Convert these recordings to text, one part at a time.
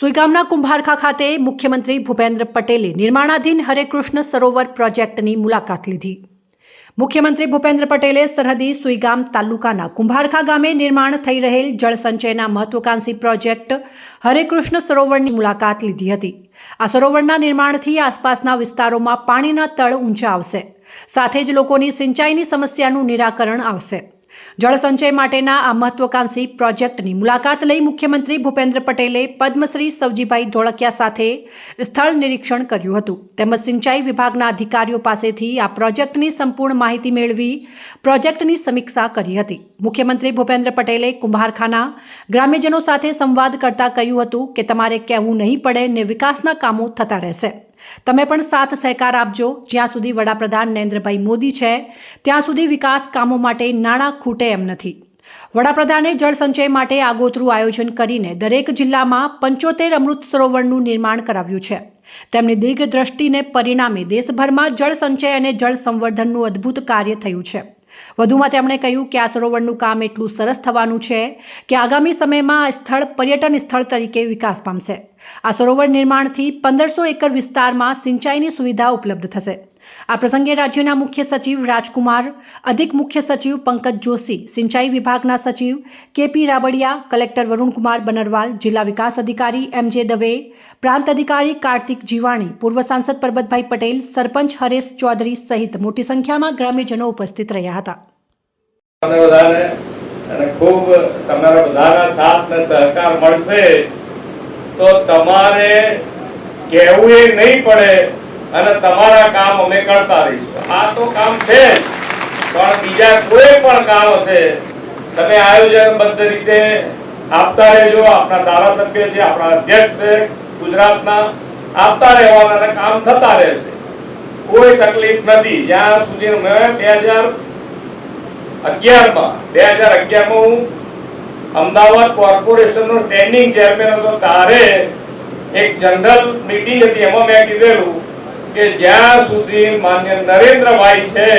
સુઈગામના કુંભારખા ખાતે મુખ્યમંત્રી ભૂપેન્દ્ર પટેલે નિર્માણાધીન હરેકૃષ્ણ સરોવર પ્રોજેક્ટની મુલાકાત લીધી. મુખ્યમંત્રી ભૂપેન્દ્ર પટેલે સરહદી સુઈગામ તાલુકાના કુંભારખા ગામે નિર્માણ થઈ રહેલ જળસંચયના મહત્વાકાંક્ષી પ્રોજેક્ટ હરેકૃષ્ણ સરોવરની મુલાકાત લીધી હતી. આ સરોવરના નિર્માણથી આસપાસના વિસ્તારોમાં પાણીના તળ ઊંચા આવશે. સાથે જ લોકોની સિંચાઈની સમસ્યાનું નિરાકરણ આવશે. જળસંચય માટેના આ મહત્વકાંક્ષી પ્રોજેક્ટની મુલાકાત લઈ મુખ્યમંત્રી ભૂપેન્દ્ર પટેલે પદ્મશ્રી સવજીભાઈ ધોળકિયા સાથે સ્થળ નિરીક્ષણ કર્યું હતું. તેમજ સિંચાઈ વિભાગના અધિકારીઓ પાસેથી આ પ્રોજેક્ટની સંપૂર્ણ માહિતી મેળવી પ્રોજેક્ટની સમીક્ષા કરી હતી. મુખ્યમંત્રી ભૂપેન્દ્ર પટેલે કુંભારખાના ગ્રામ્યજનો સાથે સંવાદ કરતા કહ્યું હતું કે તમારે કહેવું નહીં પડે ને વિકાસના કામો થતા રહેશે. તમે પણ સાથ સહકાર આપજો. જ્યાં સુધી વડાપ્રધાન નરેન્દ્રભાઈ મોદી છે, ત્યાં સુધી વિકાસ કામો માટે નાણાં ખૂટે એમ નથી. વડાપ્રધાને જળ સંચય માટે આગોતરું આયોજન કરીને દરેક જિલ્લામાં પંચોતેર અમૃત સરોવરનું નિર્માણ કરાવ્યું છે. તેમની દીર્ઘદ્રષ્ટિને પરિણામે દેશભરમાં જળ સંચય અને જળ સંવર્ધનનું અદ્ભુત કાર્ય થયું છે. વધુમાં તેમણે કહ્યું કે આ સરોવરનું કામ એટલું સરસ થવાનું છે કે આગામી સમયમાં આ સ્થળ પર્યટન સ્થળ તરીકે વિકાસ પામશે. આ સરોવર નિર્માણથી પંદરસો એકર વિસ્તારમાં સિંચાઈની સુવિધા ઉપલબ્ધ થશે. આ પ્રસંગે રાજ્યના મુખ્ય સચિવ રાજકુમાર, અધિક મુખ્ય સચિવ પંકજ જોશી, સિંચાઈ વિભાગના સચિવ કેપી રાબડિયા, કલેક્ટર વરુણકુમાર બનરવાલ, જિલ્લા વિકાસ અધિકારી એમ જે દવે, પ્રાંત અધિકારી કાર્તિક જીવાણી, પૂર્વ સાંસદ પરબતભાઈ પટેલ, સરપંચ હરેશ ચૌધરી સહિત મોટી સંખ્યામાં ગ્રામ્યજનો ઉપસ્થિત રહ્યા હતા. તમારે કહેવું એ નહીં પડે અને તમારા કામ અમે કરતા રહીશું. આ તો કામ છે પણ બીજા કોઈ પણ કામ હશે, તમે આયોજનબદ્ધ રીતે આપતા રહેજો. આપણા ધારાસભ્ય છે, આપણા અધ્યક્ષ છે, ગુજરાતના આપતા રહેવાના અને કામ થતા રહેશે. કોઈ તકલીફ નથી. જ્યાં સુધી મેં બે હજાર અગિયારમાં, બે હજાર અગિયારમાં હું અમદાવાદ કોર્પોરેશનનો સ્ટેન્ડિંગ ચેરમેન હતો, ત્યારે એક જનરલ મીટિંગ હતી. એમાં મેં કીધેલું કે જ્યાં સુધી માન્ય નરેન્દ્રભાઈ છે,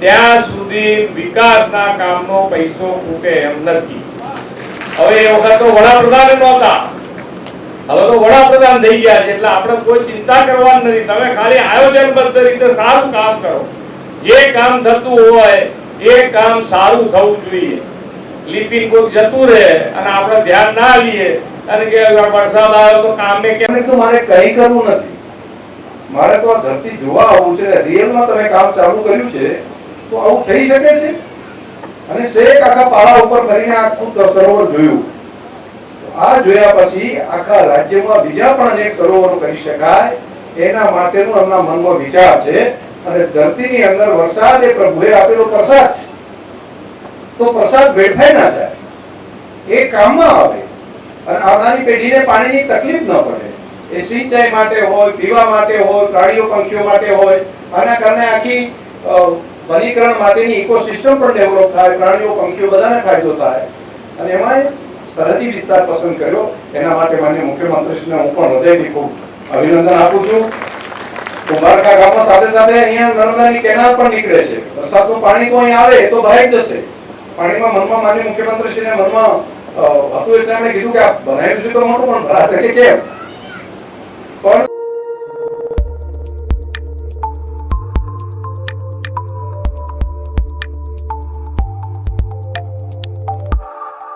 ત્યાં સુધી વિકાસના કામનો પૈસો ખૂટે એમ નથી. હવે એ વખત તો વડાપ્રધાન નહોતા. હવે તો વડાપ્રધાન થઈ ગયા છે, એટલે આપણે કોઈ ચિંતા કરવાની નથી. તમે ખાલી આયોજનબદ્ધ રીતે સારું કામ કરો. જે કામ થતું હોય, એ કામ સારું થવું જોઈએ. લિપિન કોક જતું રહે અને આપણે ધ્યાન ના લઈએ અને કે વરસાદ આવ્યો તો કામે કેમ? તો મારે કઈ કરવું નથી. મારે તો આ ધરતી જોવા આવવું છે રિયલમાં તમે કામ ચાલુ કર્યું છે, તો આવું થઈ શકે છે? અને શેક આખા પાળા ઉપર કરીને આખું સરોવર જોયું. આ જોયા પછી આખા રાજ્યમાં બીજા પણ અનેક સરોવરો કરી શકાય, એના માટેનો એમના મનમાં વિચાર છે, અને ધરતીની અંદર વરસાદ એ પ્રભુએ આપેલો પ્રસાદ છે. તો પ્રસાદ વેઠાઈ ના જાય. એ કામમાં આવે. અને આવનારી પેઢીને પાણીની તકલીફ ન પડે. એ સિંચાઈ માટે હોય, પીવા માટે હોય પ્રાણીઓ પંખીઓ માટે હોય, આના કારણે આખી વનીકરણ માટેની ઇકોસિસ્ટમ પણ ડેવલપ થાય, પ્રાણીઓ, પંખીઓ બધાને ફાયદો થાય. અને એમાં સરહદી વિસ્તાર પસંદ કર્યો, એના માટે માન્ય મુખ્યમંત્રીશ્રીને હું પણ હૃદયથી ખૂબ અભિનંદન આપું છું. કુંભારકા ગામમાં સાથે સાથે અહીંયા નર્મદાની કેનાલ પણ નીકળે છે. વરસાદનું પાણી તો અહીં આવે તો ભરાઈ જશે. પાણીમાં મનમાં માન્ય મુખ્યમંત્રીશ્રીને મનમાં હતું એટલે એમણે કીધું કે આ બનાવ્યું છે તો મોટું, પણ ભરાશે કે કેમ? और